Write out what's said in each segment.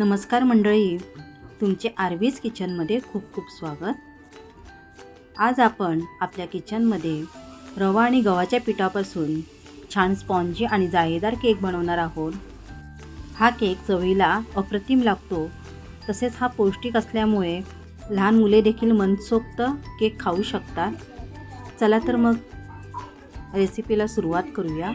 नमस्कार मंडळी. तुमचे आरवीज किचनमध्ये खूप खूप स्वागत. आज आपण आपल्या किचनमध्ये रवा आणि गव्हाच्या पिठापासून छान स्पॉन्जी आणि जाळीदार केक बनवणार आहोत. हा केक चवीला अप्रतिम लागतो. तसेच हा पौष्टिक असल्यामुळे लहान मुले देखील मनसोक्त केक खाऊ शकतात. चला तर मग रेसिपीला सुरुवात करूया.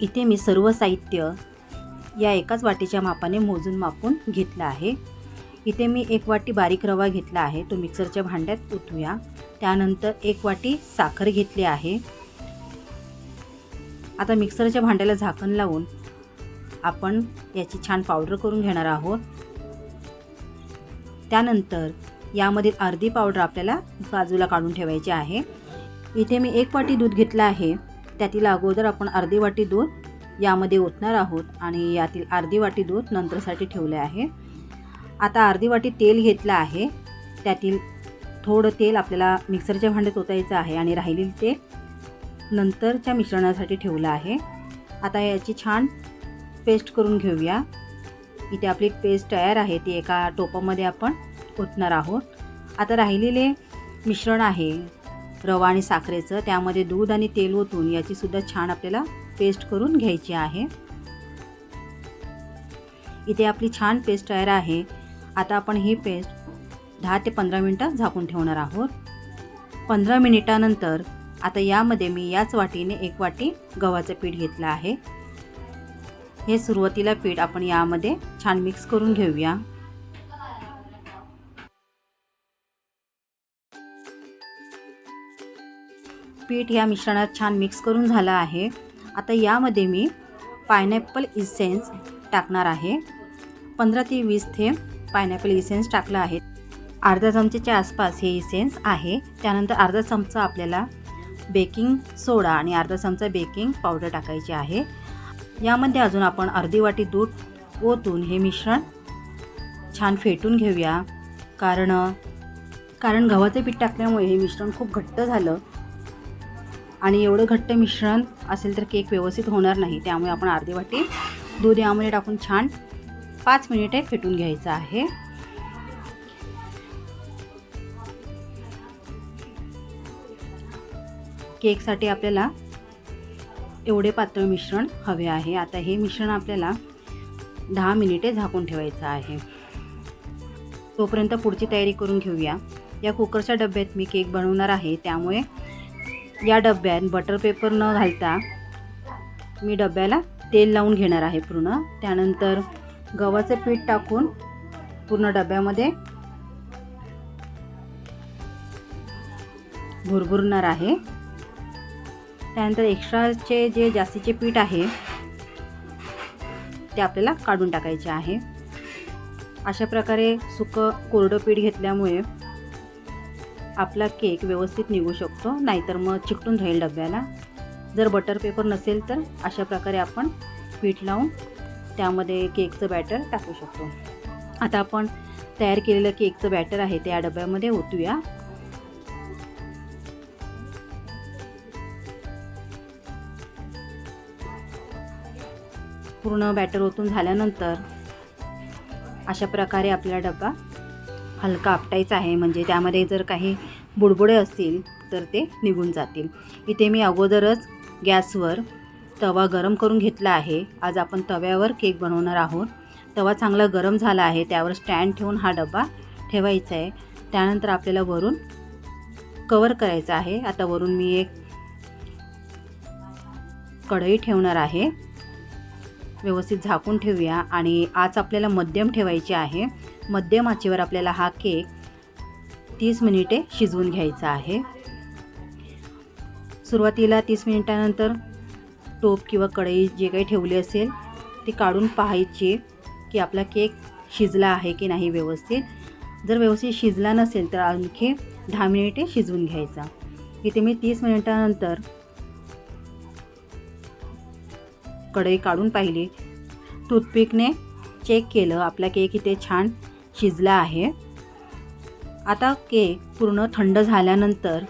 इथे मी सर्व साहित्य या एकाच वाटीच्या मापाने मोजून मापून घेतलं आहे. इथे मी एक वाटी बारीक रवा घेतला आहे. तो मिक्सरच्या भांड्यात ओतूया. त्यानंतर एक वाटी साखर घेतली आहे. आता मिक्सरच्या भांड्याला झाकण लावून आपण याची छान पावडर करून घेणार आहोत. त्यानंतर यामधील अर्धी पावडर आपल्याला बाजूला काढून ठेवायची आहे. इथे मी एक वाटी दूध घेतलं आहे. त्यातील अगोदर आपण अर्धी वाटी दूध यामध्ये ओतणार आहोत आणि यातील अर्धी वाटी दूध नंतरसाठी ठेवले आहे. आता अर्धी वाटी तेल घेतलं आहे. त्यातील थोडं तेल आपल्याला मिक्सरच्या भांड्यात ओतायचं आहे आणि राहिलेलं ते नंतरच्या मिश्रणासाठी ठेवलं आहे. आता याची छान पेस्ट करून घेऊया. इथे आपली पेस्ट तयार आहे ती एका टोपामध्ये आपण ओतणार आहोत. आता राहिलेले मिश्रण आहे रवा आणि साखरेचं त्यामध्ये दूध आणि तेल ओतून याचीसुद्धा छान आपल्याला पेस्ट करून घ्यायची आहे. इथे आपली छान पेस्ट तयार आहे. आता आपण ही पेस्ट दहा ते पंधरा मिनटं झाकून ठेवणार आहोत. पंधरा मिनिटानंतर आता यामध्ये मी याच वाटीने एक वाटी गव्हाचं पीठ घेतलं आहे. हे सुरुवातीला पीठ आपण यामध्ये छान मिक्स करून घेऊया. पीठ या मिश्रणात छान मिक्स करून झालं आहे. आता यामध्ये मी पायनॅपल इसेन्स टाकणार आहे. पंधरा ते वीस थेंब पायनॅपल इसेन्स टाकलं आहे. अर्धा चमचेच्या आसपास हे इसेन्स आहे. त्यानंतर अर्धा चमचा आपल्याला बेकिंग सोडा आणि अर्धा चमचा बेकिंग पावडर टाकायची आहे. यामध्ये अजून आपण अर्धी वाटी दूध ओतून हे मिश्रण छान फेटून घेऊया. कारण कारण गव्हाचं पीठ टाकल्यामुळे हे मिश्रण खूप घट्ट झालं. आणि एवढं घट्ट मिश्रण असेल तर केक व्यवस्थित होणार नाही. त्यामुळे आपण अर्धी वाटी दूध यामध्ये टाकून छान पाच मिनिटे फेटून घ्यायचं आहे. केकसाठी आपल्याला एवढे पातळ मिश्रण हवे आहे. आता हे मिश्रण आपल्याला दहा मिनिटे झाकून ठेवायचं आहे. तोपर्यंत पुढची तयारी करून घेऊया. या कुकरच्या डब्यात मी केक बनवणार आहे. त्यामुळे या डब्यात बटर पेपर न घालता मी डब्याला तेल लावून घेणार आहे पूर्ण. त्यानंतर गव्हाचं पीठ टाकून पूर्ण डब्यामध्ये भुरभुरणार आहे. त्यानंतर एक्स्ट्राचे जे जास्तीचे पीठ आहे ते आपल्याला काढून टाकायचे आहे. अशा प्रकारे सुकं कोरडं पीठ घेतल्यामुळे आपला केक व्यवस्थित निघू शकतो नाहीतर मग चिकटून राहील डब्याला. जर बटर पेपर नसेल तर अशा प्रकारे आपण पीठ लावून त्यामध्ये केकचं बॅटर टाकू शकतो. आता आपण तयार केलेलं केकचं बॅटर आहे ते या डब्यामध्ये ओतूया. पूर्ण बॅटर ओतून झाल्यानंतर अशा प्रकारे आपला डबा हलका आपटायचा आहे. म्हणजे त्यामध्ये जर काही बुडबुडे असतील तर ते निघून जातील. इथे मी अगोदरच गॅसवर तवा गरम करून घेतला आहे. आज आपण तव्यावर केक बनवणार आहोत. तवा चांगला गरम झाला आहे. त्यावर स्टँड ठेवून हा डबा ठेवायचा आहे. त्यानंतर आपल्याला वरून कवर करायचं आहे. आता वरून मी एक कढई ठेवणार आहे. व्यवस्थित झाकून ठेवूया. आणि आज आपल्याला मध्यम ठेवायची आहे. मध्यम आचेवर आपल्याला हा केक तीस मिनिटे शिजवून घ्यायचा आहे. सुरुवातीला तीस मिनिटानंतर टोप किंवा कढई जे काही ठेवली असेल ती काढून पाहायची की आपला केक शिजला आहे की नाही व्यवस्थित. जर व्यवस्थित शिजला नसेल तर आणखी दहा मिनिटे शिजवून घ्यायचा. इथे मी तीस मिनिटानंतर कढई काढून पाहिली. टूथपिकने चेक केलं आपला केक इथे छान शिजला आहे. आता केक पूर्ण थंड झाल्यानंतर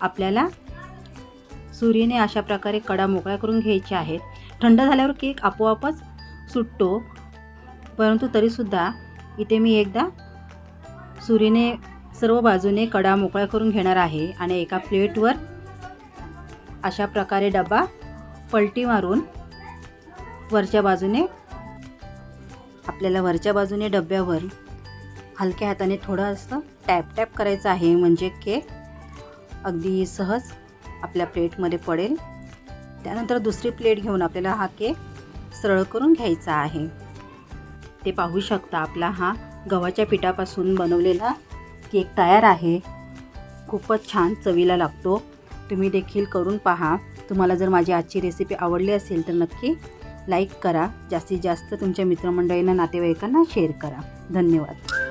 आपल्याला सुरीने अशा प्रकारे कडा मोकळ्या करून घ्यायच्या आहेत. थंड झाल्यावर केक आपोआपच सुटतो परंतु तरीसुद्धा इथे मी एकदा सुरीने सर्व बाजूने कडा मोकळ्या करून घेणार आहे आणि एका प्लेटवर अशा प्रकारे डबा पलटी मारून वरच्या बाजूने आपल्याला वरच्या बाजूने डब्यावर हलक्या हाताने थोडं असं टॅप टॅप करायचं आहे म्हणजे केक अगदी सहज आपल्या प्लेटमध्ये पडेल. त्यानंतर दुसरी प्लेट घेऊन आपल्याला हा केक सरळ करून घ्यायचा आहे. ते पाहू शकता आपला हा गव्हाच्या पिठापासून बनवलेला केक तयार आहे. खूपच छान चवीला लागतो. तुम्ही देखील करून पहा. तुम्हाला जर माझी आजची रेसिपी आवडली असेल तर नक्की लाईक करा. जास्तीत जास्त तुमच्या मित्रमंडळींना नातेवाईकांना शेअर करा. धन्यवाद.